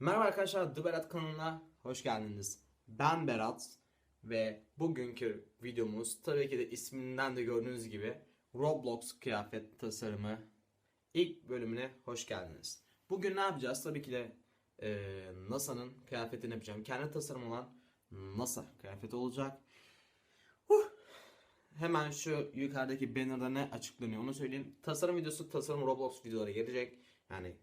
Merhaba arkadaşlar, The Berat kanalına hoş geldiniz. Ben Berat ve bugünkü videomuz tabii ki de isminden de gördüğünüz gibi Roblox kıyafet tasarımı ilk bölümüne hoş geldiniz. Bugün ne yapacağız? Tabii ki de e, NASA'nın kıyafetini yapacağım. Kendi tasarım olan NASA kıyafeti olacak. Huh. Hemen şu yukarıdaki bannerda ne açıklanıyor onu söyleyeyim. Tasarım videosu tasarım Roblox videoları gelecek. Yani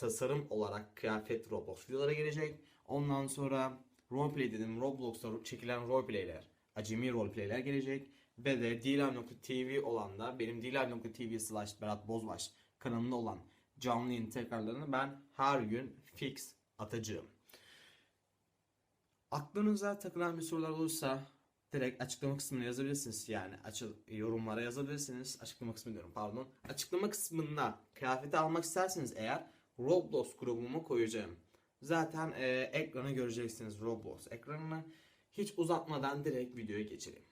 tasarım olarak kıyafet Roblox videolara gelecek. Ondan sonra roleplay dedim Roblox'ta çekilen roleplayler, acemi roleplayler gelecek. Ve de dlive.tv olan da benim dlive.tv slash Berat Bozbaş kanalında olan canlı yayın tekrarlarını ben her gün fix atacağım. Aklınıza takılan bir sorular olursa direkt açıklama kısmına yazabilirsiniz. Yani açı, yorumlara yazabilirsiniz. Açıklama kısmı diyorum pardon. Açıklama kısmında kıyafeti almak isterseniz eğer Roblox grubumu koyacağım. Zaten e, ekranı göreceksiniz Roblox ekranını. Hiç uzatmadan direkt videoya geçelim.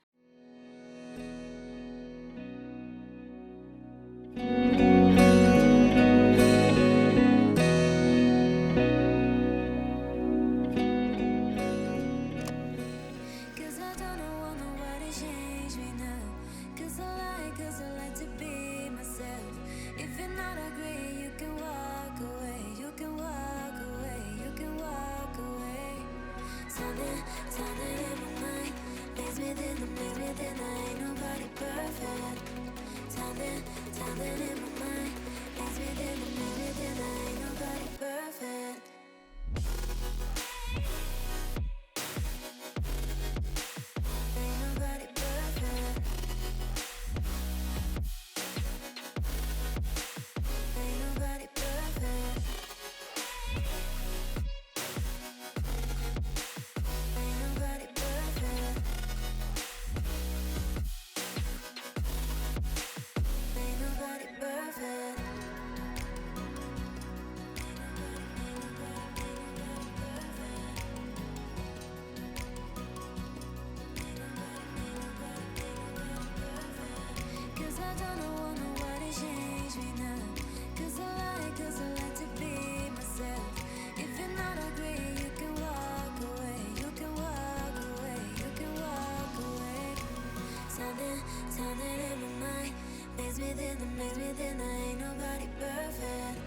Something in my mind makes me think, that makes me think that ain't nobody perfect.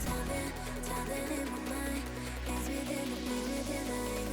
Something, something in my mind makes me think, that makes me think that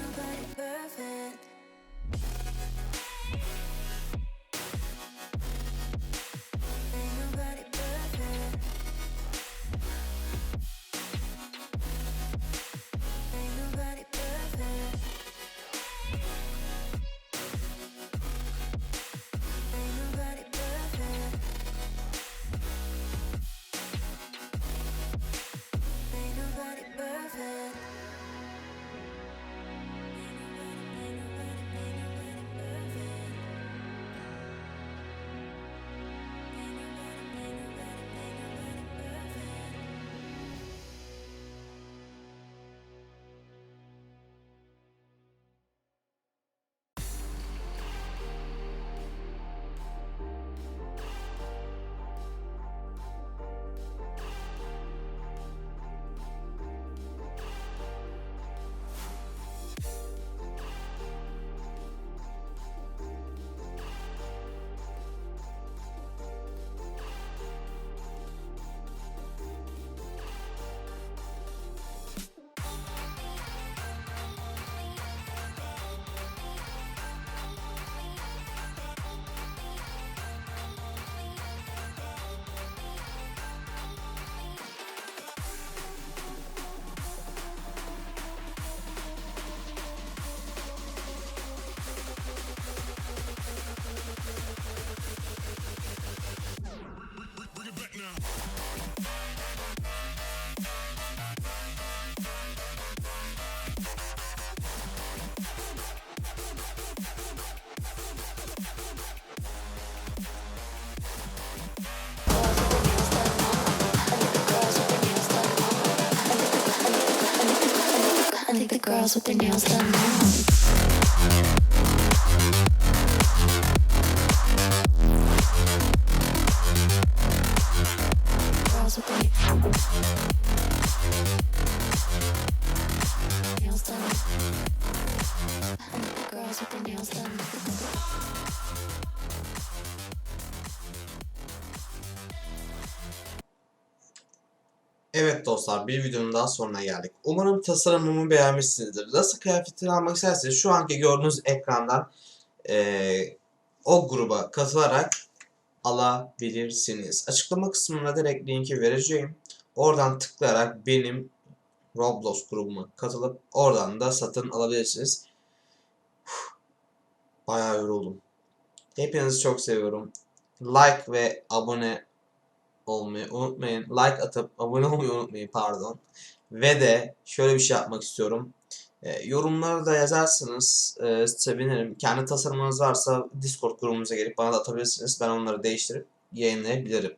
girls with their nails done. Evet dostlar bir videonun daha sonuna geldik. Umarım tasarımımı beğenmişsinizdir. Nasıl kıyafetleri almak isterseniz şu anki gördüğünüz ekrandan eee, o gruba katılarak alabilirsiniz. Açıklama kısmına direkt linki vereceğim. Oradan tıklayarak benim Roblox grubuma katılıp oradan da satın alabilirsiniz. Bayağı yoruldum. Hepinizi çok seviyorum. Like ve abone olmayı unutmayın. Like atıp abone olmayı unutmayın pardon. Ve de şöyle bir şey yapmak istiyorum. E, yorumları da yazarsanız e, sevinirim. Kendi tasarımınız varsa Discord grubumuza gelip bana da atabilirsiniz. Ben onları değiştirip yayınlayabilirim.